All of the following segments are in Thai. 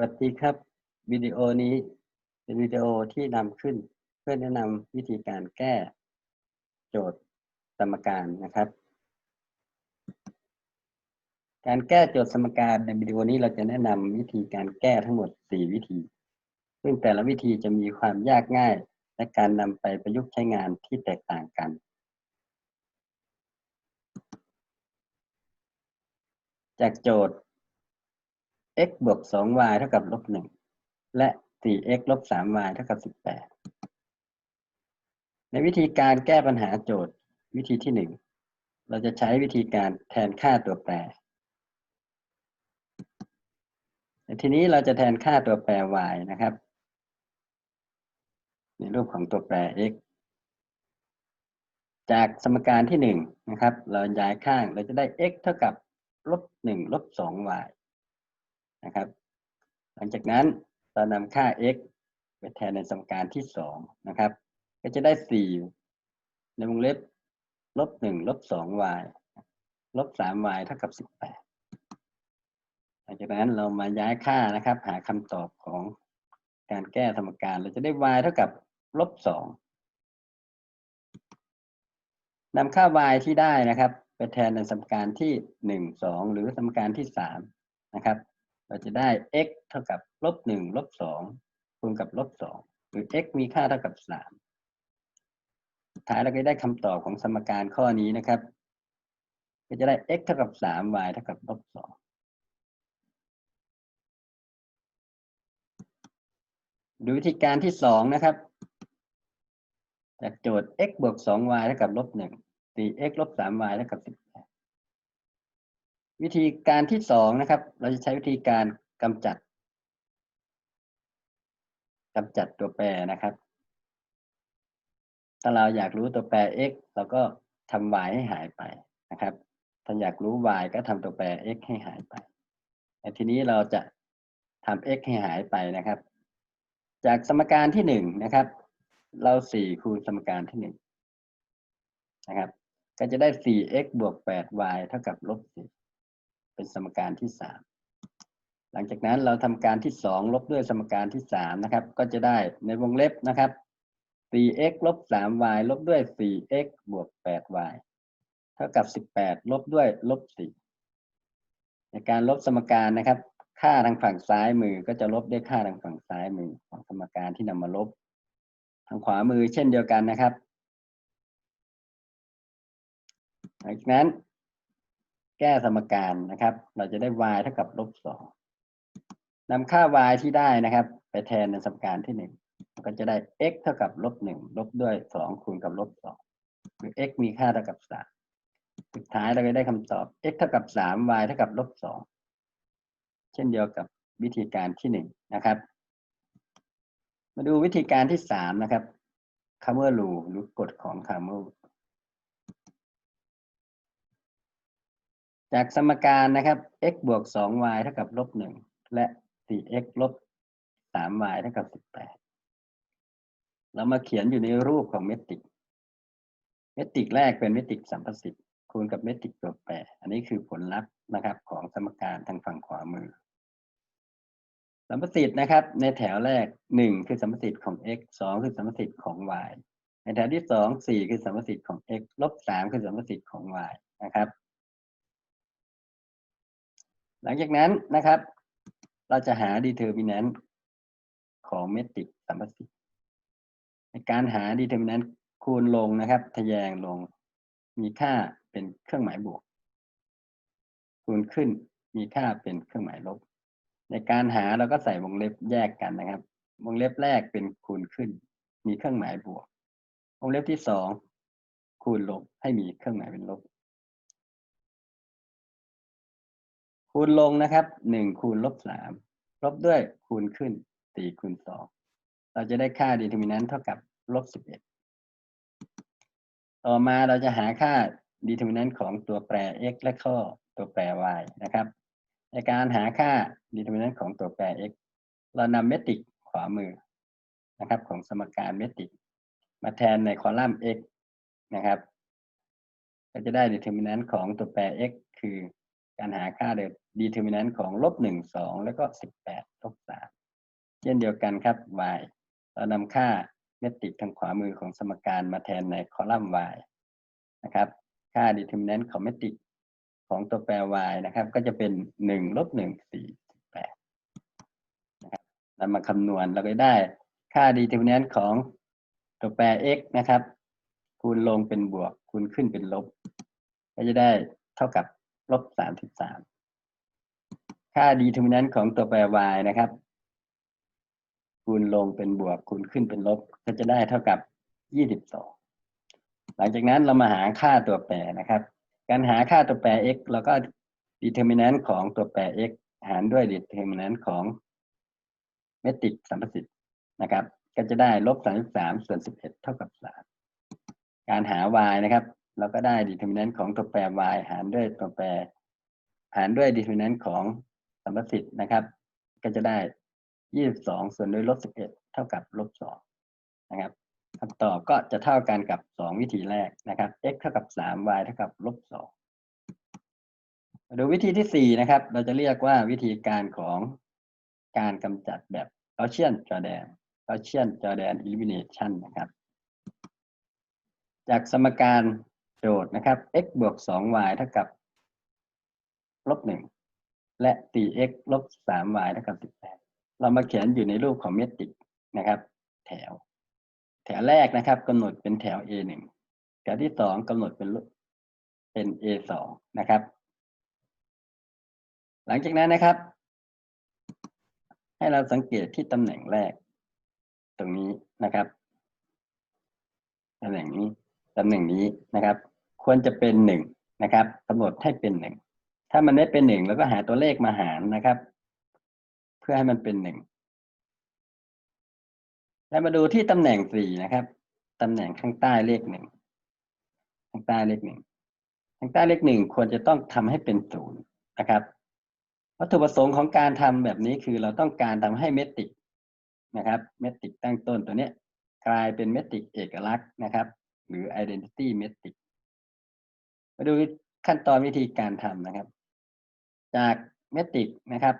วัสดีครับวิดีโอนี้เป็นวิดีโอที่นำขึ้น เพื่อแนะนำวิธีการแก้โจทย์สมการนะครับ การแก้โจทย์สมการในวิดีโอนี้เราจะแนะนำวิธีการแก้ทั้งหมด 4 วิธี ซึ่งแต่ละวิธีจะมีความยากง่าย และการนำไปประยุกต์ใช้งานที่แตกต่างกัน จากโจทย์ x บวก 2y เท่ากับลบ1และ 4x ลบ 3y เท่ากับ 18 ในวิธีการแก้ปัญหาโจทย์วิธีที่ 1 เราจะใช้วิธีการแทนค่าตัวแปร ทีนี้เราจะแทนค่าตัวแปร y นะครับ ในรูปของตัวแปร x จากสมการที่ 1 นะครับ เราย้ายข้างเราจะได้ x เท่ากับลบ1ลบ 2y นะครับ หลังจากนั้นเรานำค่า x ไปแทนในสมการที่สองนะครับ ก็จะได้สี่ในวงเล็บลบหนึ่งลบสอง y ลบสาม y เท่ากับสิบแปดหลังจากนั้นเรามาย้ายค่านะครับ หาคำตอบของการแก้สมการเราจะได้ y เท่ากับลบสองนำค่า y ที่ได้นะครับ ไปแทนในสมการที่หนึ่งสองหรือสมการที่สามนะครับ เราจะได้ x เท่ากับลบหนึ่งลบสองคูณกับลบสองหรือ x มีค่าเท่ากับสามท้ายเราก็ได้คำตอบของสมการข้อนี้นะครับ ก็จะได้ x เท่ากับสาม y เท่ากับลบสองดูวิธีการที่สองนะครับ จากโจทย์ x บวกสอง y เท่ากับลบหนึ่งสี่ x ลบสาม y เท่ากับสิบ วิธีการที่สองนะครับ เราจะใช้วิธีการกำจัดกำจัดตัวแปรนะครับ ถ้าเราอยากรู้ตัวแปร x เราก็ทำ y ให้หายไปนะครับ ถ้าอยากรู้ y ก็ทำตัวแปร x ให้หายไปทีนี้เราจะทำ x ให้หายไปนะครับ จากสมการที่หนึ่งนะครับ เราสี่คูณสมการที่หนึ่งนะครับ ก็จะได้ 4x บวก 8y เท่ากับลบ4 เป็นสมการที่สามหลังจากนั้นเราทำการที่สองลบด้วยสมการที่สามนะครับ ก็จะได้ในวงเล็บนะครับ 4x ลบ 3y ลบด้วย 4x บวก 8y เท่ากับ 18 ลบด้วยลบ 4 ในการลบสมการนะครับ ค่าทางฝั่งซ้ายมือก็จะลบด้วยค่าทางฝั่งซ้ายมือของสมการที่นำมาลบ ทางขวามือเช่นเดียวกันนะครับหลังจากนั้น แก้สมการนะครับ เราจะได้ y เท่ากับลบสองนำค่า y ที่ได้นะครับ ไปแทนในสมการที่หนึ่งก็จะได้ x เท่ากับลบหนึ่งลบด้วยสองคูณกับลบสองหรือ x มีค่าเท่ากับสามสุดท้ายเราจะได้คำตอบ x เท่ากับสาม y เท่ากับลบสองเช่นเดียวกับวิธีการที่หนึ่งนะครับ มาดูวิธีการที่สามนะครับ c เมอร์ลูหรือกฎของคาร์อร์ จากสมการนะครับ x บวก 2y เท่ากับลบ1และ 4x ลบ 3y เท่ากับ 18 เรามาเขียนอยู่ในรูปของเมตริก เมตริกแรกเป็นเมตริกสัมประสิทธิ์คูณกับเมตริกตัวแปร อันนี้คือผลลัพธ์นะครับของสมการทางฝั่งขวามือ สัมประสิทธิ์นะครับ ในแถวแรก 1 คือสัมประสิทธิ์ของ x 2 คือสัมประสิทธิ์ของ y ในแถวที่ 2 4 คือสัมประสิทธิ์ของ x ลบ 3 คือสัมประสิทธิ์ของ y นะครับ หลังจากนั้นนะครับ เราจะหา determinant ของเมตริกสัมประสิทธิ์ในการหา determinant คูณลงนะครับ ทะแยงลงมีค่าเป็นเครื่องหมายบวก คูณขึ้นมีค่าเป็นเครื่องหมายลบ ในการหาเราก็ใส่วงเล็บแยกกันนะครับ วงเล็บแรกเป็นคูณขึ้น มีเครื่องหมายบวก วงเล็บที่สองคูณลบให้มีเครื่องหมายเป็นลบ คูณลงนะครับหนึ่งคูณลบสามลบด้วยคูณขึ้นสี่คูณสองเราจะได้ค่า determinant เท่ากับลบสิบเอ็ดต่อมาเราจะหาค่า determinant ของตัวแปร x และข้อตัวแปร y นะครับ ในการหาค่า determinant ของตัวแปร x เรานำเมตริกขวามือนะครับ ของสมการเมตริก มาแทนในคอลัมน์ x นะครับ ก็จะได้ determinant ของตัวแปร x คือการหาค่า determinant ของลบหนึ่งสองแล้วก็สิบแปดลบสามเช่นเดียวกันครับ y เรานำค่าเมตริกทางขวามือของสมการมาแทนในคอลัมน์ y นะครับ ค่า determinant ของเมตริกของตัวแปร y นะครับ ก็จะเป็นหนึ่งลบหนึ่งสี่สิบแปดนะครับนำมาคำนวณเราก็ได้ค่า determinant ของตัวแปร x นะครับ คูณลงเป็นบวก คูณขึ้นเป็นลบ ก็จะได้เท่ากับลบสามสิบสาม ค่า determinant ของตัวแปร y นะครับ คูณลงเป็นบวกคูณขึ้นเป็นลบ ก็จะได้เท่ากับยี่สิบสองหลังจากนั้นเรามาหาค่าตัวแปรนะครับ การหาค่าตัวแปร x เราก็ determinant ของตัวแปร x หารด้วย determinant ของเมตริกสัมประสิทธิ์นะครับ ก็จะได้ลบสามสิบสามส่วนสิบเอ็ดเท่ากับสามการหา y นะครับเราก็ได้ determinant ของตัวแปร y หารด้วยตัวแปร หารด้วย determinant ของ สัมประสิทธิ์นะครับ ก็จะได้ยี่สิบสองส่วนด้วยลบสิบเอ็ดเท่ากับลบสองนะครับคำตอบก็จะเท่ากันกับสองวิธีแรกนะครับ x เท่ากับสาม y เท่ากับลบสองมาดูวิธีที่สี่นะครับ เราจะเรียกว่าวิธีการของการกำจัดแบบ Gaussian Jordan Gaussian Jordan elimination นะครับ จากสมการโจทย์นะครับ x บวก 2y เท่ากับลบ1 และ 4x ลบ 3y เท่ากับ 18 เรามาเขียนอยู่ในรูปของเมตริกนะครับ แถว แถวแรกนะครับกำหนดเป็นแถว A1 แถวที่สองกำหนดเป็นเป็น A2 นะครับ หลังจากนั้นนะครับ ให้เราสังเกตที่ตำแหน่งแรก ตรงนี้นะครับตำแหน่งนี้ตำแหน่งนี้นะครับ ควรจะเป็นหนึ่งนะครับกำหนดให้เป็นหนึ่ง ถ้ามันไม่เป็นหนึ่งแล้วก็หาตัวเลขมาหารนะครับ เพื่อให้มันเป็นหนึ่งแล้วมาดูที่ตำแหน่งสี่นะครับตำแหน่งข้างใต้เลขหนึ่งข้างใต้เลขหนึ่งข้างใต้เลขหนึ่งควรจะต้องทำให้เป็นศูนย์นะครับวัตถุประสงค์ของการทำแบบนี้คือเราต้องการทำให้เมตริกนะครับ เมตริกตั้งต้นตัวเนี้ย กลายเป็นเมตริกเอกลักษณ์นะครับ หรือ identity metric มาดูขั้นตอนวิธีการทำนะครับ จากเมตริกนะครับ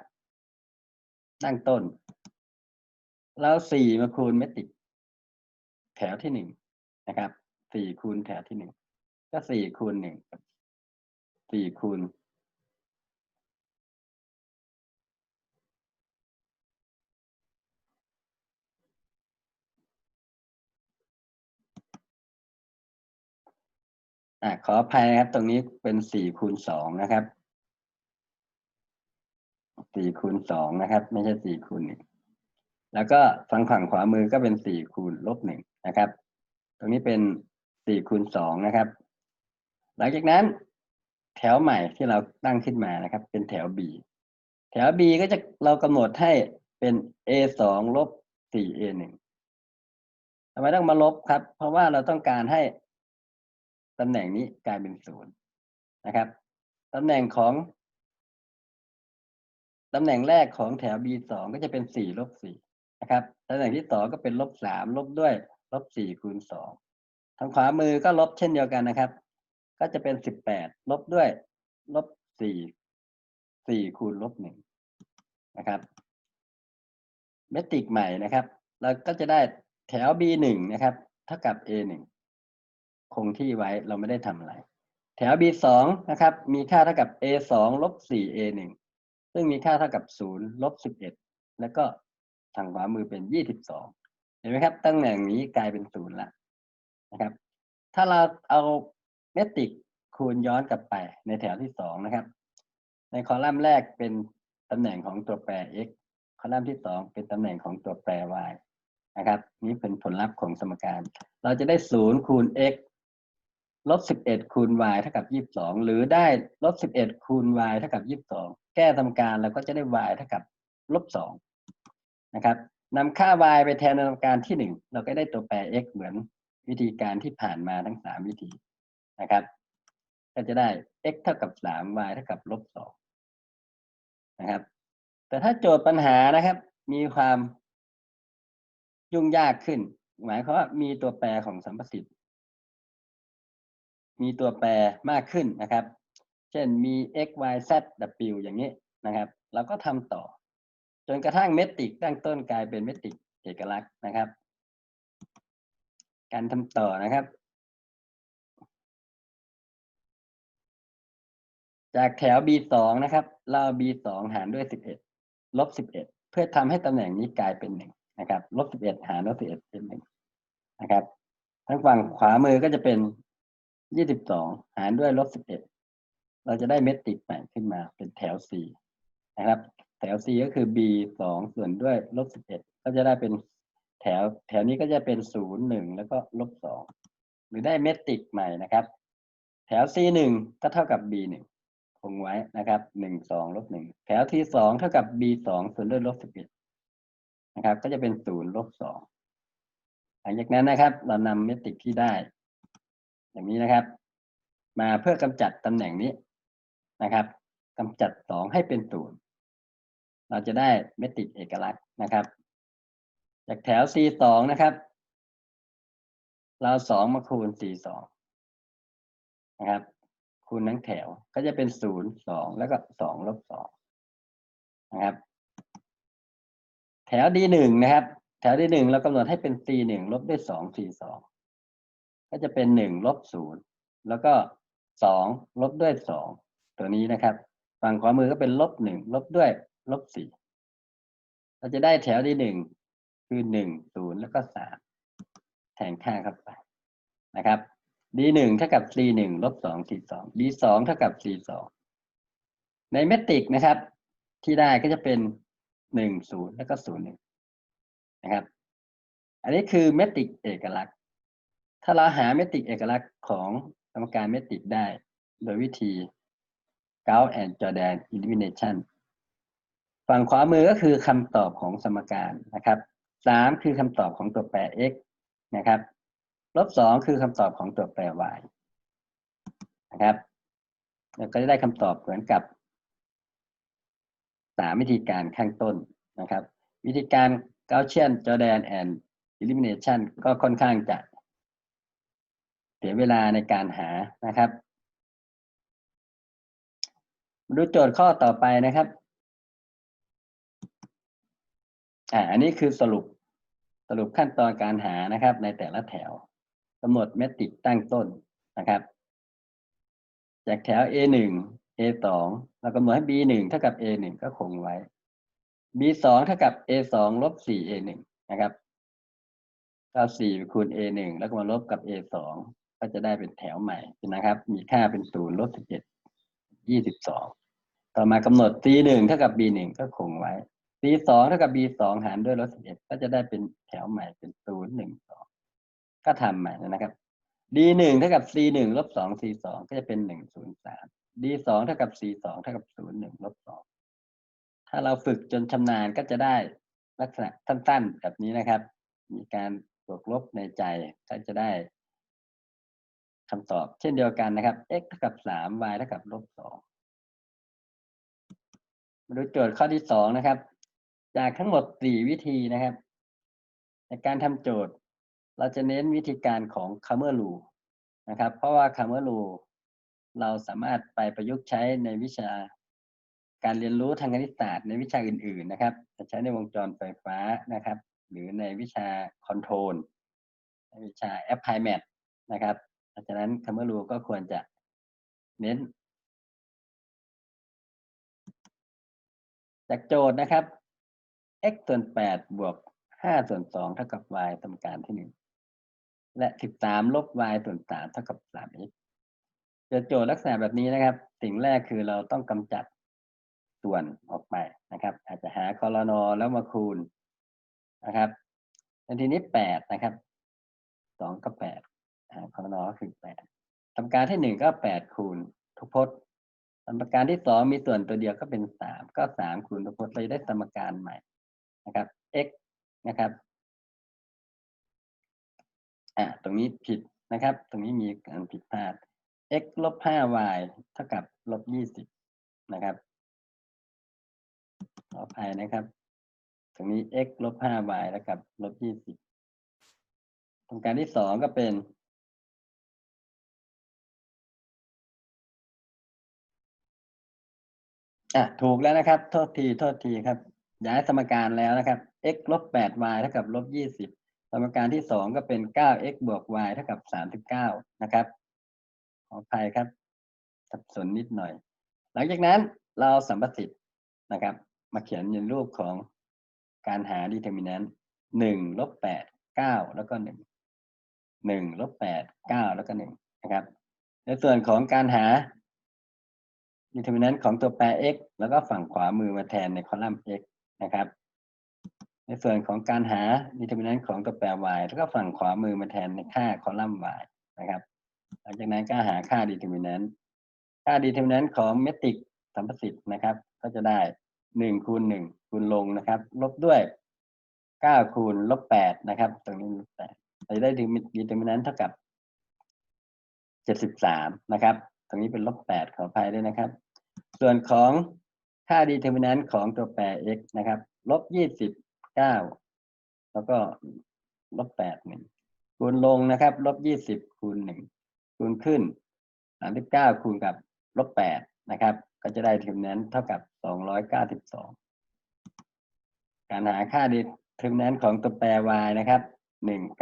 ตั้งต้นเราสี่มาคูณเมตริก แถวที่หนึ่งนะครับสี่คูณแถวที่หนึ่งก็สี่คูณหนึ่งสี่คูณอ่าขออภัยนะครับ ตรงนี้เป็นสี่คูณสองนะครับ สี่คูณสองนะครับ ไม่ใช่สี่คูณหนึ่งแล้วก็ฝั่งฝั่งขวามือก็เป็นสี่คูณลบหนึ่งนะครับ ตรงนี้เป็นสี่คูณสองนะครับ หลังจากนั้นแถวใหม่ที่เราตั้งขึ้นมานะครับ เป็นแถว B แถว B ก็จะเรากำหนดให้เป็น A สองลบสี่ A หนึ่งทำไมต้องมาลบครับ เพราะว่าเราต้องการให้ตำแหน่งนี้กลายเป็นศูนย์นะครับตำแหน่งของ ตำแหน่งแรกของแถว B สองก็จะเป็นสี่ลบสี่นะครับตำแหน่งที่สองก็เป็นลบสามลบด้วยลบสี่คูณสองทางขวามือก็ลบเช่นเดียวกันนะครับ ก็จะเป็นสิบแปดลบด้วยลบสี่สี่คูณลบหนึ่งนะครับเมตริกใหม่นะครับเราก็จะได้แถว B หนึ่งนะครับเท่ากับ A หนึ่งคงที่ไว้เราไม่ได้ทำอะไร แถว B สองนะครับ มีค่าเท่ากับ A สองลบสี่ A หนึ่ง ซึ่งมีค่าเท่ากับศูนย์ลบสิบเอ็ดแล้วก็ทางขวามือเป็นยี่สิบสองเห็นไหมครับตำแหน่งนี้กลายเป็นศูนย์ละนะครับ ถ้าเราเอาเมตริกคูณย้อนกลับไปในแถวที่สองนะครับ ในคอลัมน์แรกเป็นตำแหน่งของตัวแปร x คอลัมน์ที่สองเป็นตำแหน่งของตัวแปร y นะครับ นี่เป็นผลลัพธ์ของสมการ เราจะได้ศูนย์คูณ x ลบสิบเอ็ดคูณ y เท่ากับยี่สิบสองหรือได้ลบสิบเอ็ดคูณ y เท่ากับยี่สิบสองแก้สมการเราก็จะได้ y เท่ากับลบสองนะครับนำค่า y ไปแทนในสมการที่หนึ่งเราก็ได้ตัวแปร x เหมือนวิธีการที่ผ่านมาทั้งสามวิธีนะครับ ก็จะได้ x เท่ากับสาม y เท่ากับลบสองนะครับ แต่ถ้าโจทย์ปัญหานะครับ มีความยุ่งยากขึ้น หมายความว่ามีตัวแปรของสัมประสิทธิ์ มีตัวแปรมากขึ้นนะครับ เช่นมี x y z w อย่างนี้นะครับ เราก็ทำต่อ จนกระทั่งเมตริกตั้งต้นกลายเป็นเมตริกเอกลักษณ์นะครับ การทำต่อนะครับ จากแถว B2 นะครับ เรา B2 หารด้วย 11ลบ11 เพื่อทำให้ตำแหน่งนี้กลายเป็นหนึ่งนะครับลบ11หารลบ11เป็นหนึ่งนะครับทางฝั่งขวามือก็จะเป็น 22หารด้วยลบ11เอ็ดเราจะได้เมตริกใหม่ขึ้นมาเป็นแถว C นะครับ แถว C ก็คือ B 2ส่วนด้วยลบ11ก็จะได้เป็นแถวแถวนี้ก็จะเป็น0 1แล้วก็ลบ2หรือได้เมตริกใหม่นะครับ แถว C 1ก็เท่ากับ B 1คงไว้นะครับหนึ่งสองลบหนึ่งแถวทีสองเท่ากับ b สองส่วนด้วยลบสิบเอ็ดนะครับ ก็จะเป็นศูนย์ลบสองหลังจากนั้นนะครับ เรานำเมตริกที่ได้ อย่างนี้นะครับ มาเพื่อกำจัดตำแหน่งนี้นะครับกำจัดสองให้เป็นศูนย์เราจะได้เมตริกเอกลักษณ์นะครับ จากแถว c สองนะครับ เราสองมาคูณ c สองนะครับ คูณทั้งแถวก็จะเป็นศูนย์สองแล้วก็สองลบสองนะครับ แถว d หนึ่งนะครับ แถว d หนึ่งเรากำหนดให้เป็น c หนึ่งลบด้วยสอง c สอง ก็จะเป็นหนึ่งลบศูนย์แล้วก็สองลบด้วยสองตัวนี้นะครับ ฝั่งขวามือก็เป็นลบหนึ่งลบด้วยลบสี่เราจะได้แถว d หนึ่งคือหนึ่งศูนย์แล้วก็สามแทนค่าเข้าไปนะครับ d หนึ่งเท่ากับ c หนึ่งลบสอง c สอง d สองเท่ากับ c สองในเมตริกนะครับ ที่ได้ก็จะเป็นหนึ่งศูนย์แล้วก็ศูนย์หนึ่งนะครับ อันนี้คือเมตริกเอกลักษณ์ ถ้าเราหาเมตริกเอกลักษณ์ของสมการเมตริกได้ โดยวิธี Gauss and Jordan elimination ฝั่งขวามือก็คือคำตอบของสมการนะครับสามคือคำตอบของตัวแปร x นะครับ ลบสองคือคำตอบของตัวแปร y นะครับแล้วก็จะได้คำตอบเหมือนกับสามวิธีการข้างต้นนะครับ วิธีการ Gaussian Jordan and Elimination ก็ค่อนข้างจะ สียเวลาในการหานะครับดูโจทย์ข้อต่อไปนะครับอ่าอันนี้คือสรุปสรุปขั้นตอนการหานะครับ ในแต่ละแถวกำหนดเมตริกตั้งต้นนะครับ จากแถว A หนึ่ง A สองเรากำหนดให้ B หนึ่งเท่ากับ A หนึ่งก็คงไว้ B สองเท่ากับ A สองลบสี่ A หนึ่งนะครับก็สี่คูณ A หนึ่งแล้วก็มาลบกับ A สอง ก็จะได้เป็นแถวใหม่นะครับ มีค่าเป็นศูนย์ลบสิบเจ็ดยี่สิบสองต่อมากำหนด C หนึ่งเท่ากับ B หนึ่งก็คงไว้ C สองเท่ากับ B สองหารด้วยลบสิบเอ็ดก็จะได้เป็นแถวใหม่เป็นศูนย์หนึ่งสองก็ทำใหม่นะครับ d หนึ่งเท่ากับ c หนึ่งลบสอง c สองก็จะเป็นหนึ่งศูนย์สาม d สองเท่ากับ c สองเท่ากับศูนย์หนึ่งลบสองถ้าเราฝึกจนชำนาญก็จะได้ลักษณะสั้นๆ แบบนี้นะครับ มีการบวกลบในใจก็จะได้ คำตอบเช่นเดียวกันนะครับ x เท่ากับสาม y เท่ากับลบสองมาดูโจทย์ข้อที่สองนะครับ จากทั้งหมดสี่วิธีนะครับ ในการทำโจทย์ เราจะเน้นวิธีการของ c a m e r r u l e นะครับ เพราะว่า c a m e r r u l e เราสามารถไปประยุกต์ใช้ในวิชาการเรียนรู้ทางคณิตศาสตร์ในวิชาอื่น ๆ นะครับจะใช้ในวงจรไฟฟ้านะครับ หรือในวิชาคอนโทรลในวิชา Apply Math นะครับ เราะฉะนั้นคำว่ารู้ก็ควรจะเน้น จากโจทย์นะครับ x ส่วน8บวก5ส่วน2เท่ากับ y สมการที่ 1 และ 13 ลบ y ส่วน3เท่ากับ 3x เจะโจทย์ลักษณะแบบนี้นะครับ สิ่งแรกคือเราต้องกำจัดส่วนออกไปนะครับ อาจจะหาคอลนอแล้วมาคูณนะครับทีนี้8นะครับ2กับ8 ของนอคือแปดสมการที่หนึ่งก็แปดคูณทุกพจน์สมการที่สองมีส่วนตัวเดียวก็เป็นสามก็สามคูณทุกพจน์เลยได้สมการใหม่นะครับ x นะครับอ่าตรงนี้ผิดนะครับ ตรงนี้มีการผิดพลาด x ลบห้า y เท่ากับลบยี่สิบนะครับขออภัยนะครับ ตรงนี้ x ลบห้า y เท่ากับลบยี่สิบตรงการที่สองก็เป็น อะถูกแล้วนะครับ โทษทีโทษทีครับ ย้ายสมการแล้วนะครับ x ลบ 8y เท่ากับลบ 20 สมการที่สองก็เป็น 9x บวก y เท่ากับ 39 นะครับ ขออภัยครับ สับสนนิดหน่อย หลังจากนั้นเราสัมประสิทธิ์นะครับ มาเขียนในรูปของการหา determinant 1ลบ8 9 แล้วก็ 1 1ลบ8 9 แล้วก็ 1 นะครับ ในส่วนของการหา determinant ของตัวแปร x แล้วก็ฝั่งขวามือมาแทนในคอลัมน์ x นะครับ ในส่วนของการหา determinant ของตัวแปร y แล้วก็ฝั่งขวามือมาแทนในค่าคอลัมน์ y นะครับ หลังจากนั้นก็หาค่า determinant ค่า determinant ของเมตริกสัมประสิทธิ์นะครับ ก็จะได้1คูณ1คูณลงนะครับ ลบด้วย9คูณลบ8นะครับ ตรงนี้ลบ8เราจะได้ determinant เท่ากับ 73 นะครับ ตรงนี้เป็นลบ8ขออภัยด้วยนะครับ ส่วนของค่า determinant ของตัวแปร x นะครับลบ29แล้วก็ลบ8 1คูณลงนะครับลบ20คูณ1คูณขึ้น39คูณกับลบ8นะครับ ก็จะได้ determinant เท่ากับ292การหาค่า determinant ของตัวแปร y นะครับ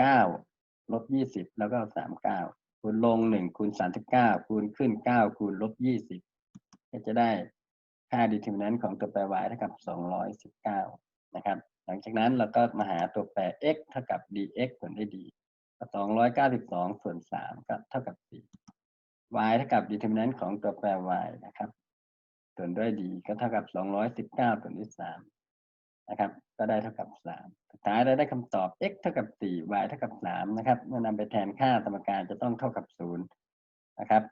19ลบ20แล้วก็39คูณลง1คูณ39คูณขึ้น9คูณลบ20 ก็จะได้ค่า determinant ของตัวแปร y เท่ากับ 219 นะครับ หลังจากนั้นเราก็มาหาตัวแปร x เท่ากับ dx ส่วนด้วย d 292 ส่วน 3 ก็เท่ากับ 4 y เท่ากับ determinant ของตัวแปร y นะครับ ส่วนด้วย d ก็เท่ากับ 219 ส่วนด้วย 3 นะครับ ก็ได้เท่ากับ 3 สุดท้ายเราได้คำตอบ x เท่ากับ 4 y เท่ากับ 3 นะครับ เมื่อนำไปแทนค่าสมการจะต้องเท่ากับ 0 นะครับ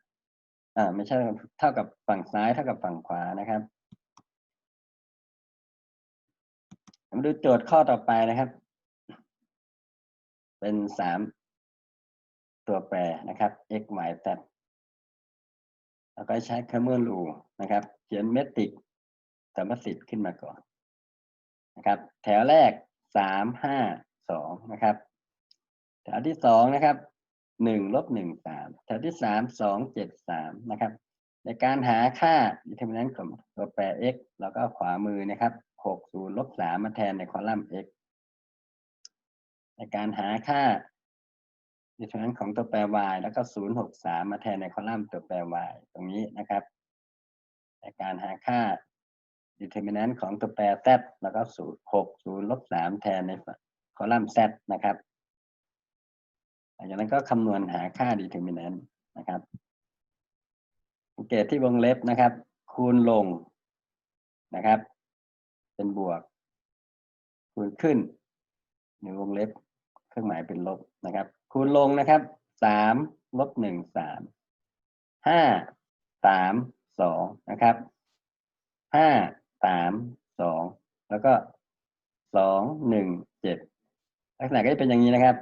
อ่าไม่ใช่เท่ากับฝั่งซ้ายเท่ากับฝั่งขวานะครับมาดูโจทย์ข้อต่อไปนะครับ เป็นสามตัวแปรนะครับ x y z แล้วก็ใช้ common rule นะครับ เขียนเมตริกสมสิทธิ์ขึ้นมาก่อนนะครับ แถวแรกสามห้าสองนะครับ แถวที่สองนะครับ หนึ่งลบหนึ่งสามแถวที่สามสองเจ็ดสามนะครับ ในการหาค่า determinant ของตัวแปร x แล้วก็ขวามือนะครับหกศูนย์ลบสามมาแทนในคอลัมน์ x ในการหาค่า determinant ของตัวแปร y แล้วก็ศูนย์หกสามมาแทนในคอลัมน์ตัวแปร y ตรงนี้นะครับ ในการหาค่า determinant ของตัวแปร z แล้วก็ศูนย์หกศูนย์ลบสามแทนในคอลัมน์ z นะครับ ลังจากนั้นก็คำนวณหาค่า determinant นะครับสังเกตที่วงเล็บนะครับ คูณลงนะครับ เป็นบวก คูณขึ้นในวงเล็บเครื่องหมายเป็นลบนะครับ คูณลงนะครับสามลบหนึ่งสามห้าสามสองนะครับห้าสามสองแล้วก็สองหนึ่งเจ็ดลักษณะก็จะเป็นอย่างนี้นะครับ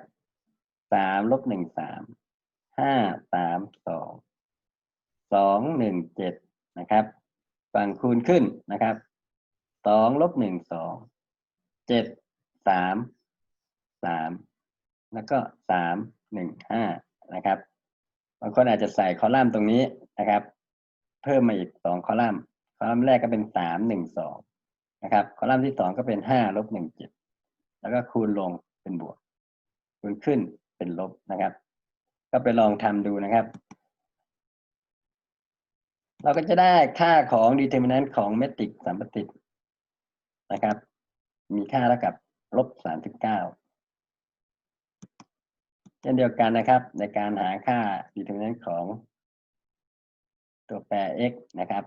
สามลบหนึ่งสามห้าสามสองสองหนึ่งเจ็ดนะครับ ฝั่งคูณขึ้นนะครับสองลบหนึ่งสองเจ็ดสามสามแล้วก็สามหนึ่งห้านะครับบางคนอาจจะใส่คอลัมน์ตรงนี้นะครับ เพิ่มมาอีกสองคอลัมน์คอลัมน์แรกก็เป็นสามหนึ่งสองนะครับ คอลัมน์ที่สองก็เป็นห้าลบหนึ่งเจ็ดแล้วก็คูณลงเป็นบวกคูณขึ้น เป็นลบนะครับ ก็ไปลองทำดูนะครับ เราก็จะได้ค่าของ determinant ของเมตริกสัมประสิทธิ์นะครับ มีค่าเท่ากับลบสามสิบเก้าเช่นเดียวกันนะครับ ในการหาค่า determinant ของตัวแปร x นะครับ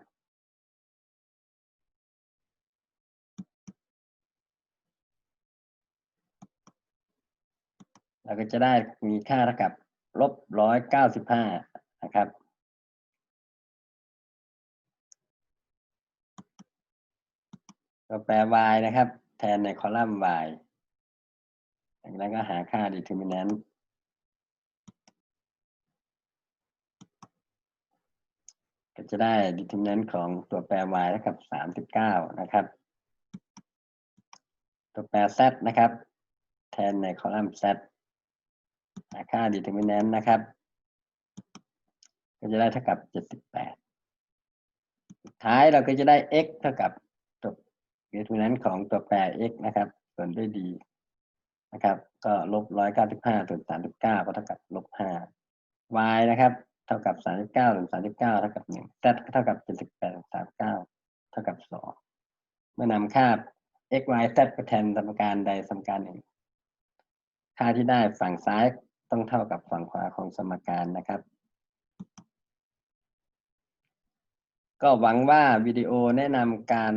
เราก็จะได้มีค่าเท่ากับลบร้อยเก้าสิบห้านะครับตัวแปร y นะครับ แทนในคอลัมน์ y จากนั้นก็หาค่า determinant ก็จะได้ determinant ของตัวแปร y เท่ากับสามสิบเก้านะครับ ตัวแปร z นะครับ แทนในคอลัมน์ z ค่า determinant นะครับ ก็จะได้เท่ากับเจ็ดสิบแปดสุดท้ายเราก็จะได้ x เท่ากับตัวเดทนั้นของตัวแปร x นะครับ ส่วนด้วยดีนะครับ ก็ลบร้อยเก้าสิบห้าส่วนสามสิบเก้าก็เท่ากับลบห้า y นะครับ เท่ากับสามสิบเก้าส่วนสามสิบเก้าเท่ากับหนึ่ง z เท่ากับเจ็ดสิบแปดส่วนสามเก้าเท่ากับสองเมื่อนำค่า x y z ไปแทนสมการใดสมการหนึ่งค่าที่ได้ฝั่งซ้าย ต้องเท่ากับฝั่งขวาของสมการนะครับ ก็หวังว่าวิดีโอแนะนำการ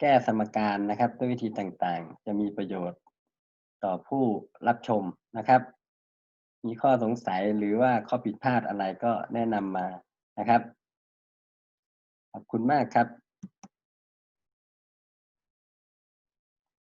แก้สมการนะครับ ด้วยวิธีต่างๆ จะมีประโยชน์ต่อผู้รับชมนะครับ มีข้อสงสัยหรือว่าข้อผิดพลาดอะไรก็แนะนำมานะครับ ขอบคุณมากครับ